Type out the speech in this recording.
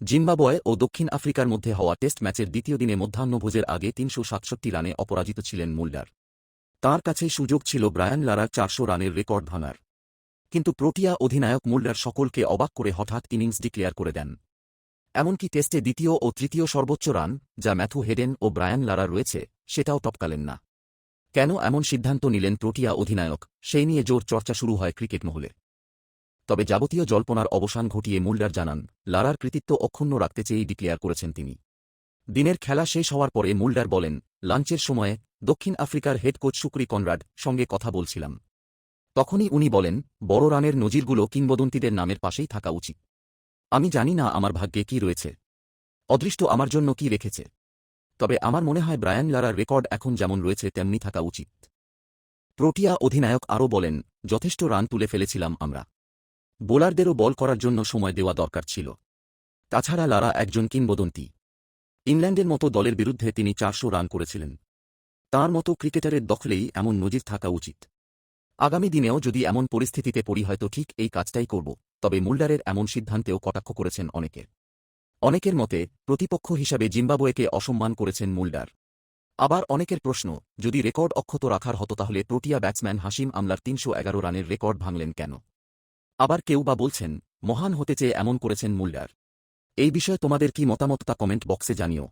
জিম্বাবয়ে ও দক্ষিণ আফ্রিকার মধ্যে হওয়া টেস্ট ম্যাচের দ্বিতীয় দিনে মধ্যাহ্নভোজের আগে তিনশো সাতষট্টি রানে অপরাজিত ছিলেন মুল্ডার তার কাছে সুযোগ ছিল ব্রায়ান লারার চারশো রানের রেকর্ড ভাঙার। কিন্তু প্রোটিয়া অধিনায়ক মুল্ডার সকলকে অবাক করে হঠাৎ ইনিংস ডিক্লেয়ার করে দেন। এমনকি টেস্টে দ্বিতীয় ও তৃতীয় সর্বোচ্চ রান, যা ম্যাথু হেডেন ও ব্রায়ান লারা রয়েছে, সেটাও টপকালেন না। কেন এমন সিদ্ধান্ত নিলেন প্রোটিয়া অধিনায়ক, সেই নিয়ে জোর চর্চা শুরু হয় ক্রিকেট মহলে। তবে যাবতীয় জল্পনার অবসান ঘটিয়ে মুল্ডার জানান লারার কৃতিত্ব অক্ষুণ্ণ রাখতে চেয়েই ডিক্লেয়ার করেছেন তিনি। দিনের খেলা শেষ হওয়ার পরে মুল্ডার বলেন, লাঞ্চের সময়ে দক্ষিণ আফ্রিকার হেড কোচ সুক্রি কনরাড সঙ্গে কথা বলছিলাম। তখনই উনি বলেন, বড় রানের নজিরগুলো কিংবদন্তিদের নামের পাশেই থাকা উচিত। আমি জানি না আমার ভাগ্যে কি রয়েছে। অদৃষ্ট আমার জন্য কি রেখেছে। তবে আমার মনে হয় ব্রায়ান লারার রেকর্ড এখন যেমন রয়েছে, তেমনি থাকা উচিত। প্রোটিয়া অধিনায়ক আরও বলেন, যথেষ্ট রান তুলে ফেলেছিলাম আমরা। বোলারদেরও বল করার জন্য সময় দেওয়া দরকার ছিল। তাছাড়া লারা একজন কিংবদন্তি। ইংল্যান্ডের মতো দলের বিরুদ্ধে তিনি চারশো রান করেছিলেন। তার মতো ক্রিকেটারের দখলেই এমন নজির থাকা উচিত। আগামী দিনেও যদি এমন পরিস্থিতিতে পড়ি হয়তো ঠিক এই কাজটাই করব, তবে মুল্ডারের এমন সিদ্ধান্তেও কটাক্ষ করেছেন অনেকে অনেকের মতে, প্রতিপক্ষ হিসাবে জিম্বাবুয়েকে অসম্মান করেছেন মুল্ডার আবার অনেকের প্রশ্ন, যদি রেকর্ড অক্ষত রাখার হতো তাহলে প্রোটিয়া ব্যাটসম্যান হাসিম আমলার তিনশো এগারো রানের রেকর্ড ভাঙলেন কেন? আবার কেউ বা বলছেন, মহান হতে চেয়ে এমন করেছেন মুল্ডার এই বিষয়ে তোমাদের কি মতামত তা কমেন্ট বক্সে জানিও।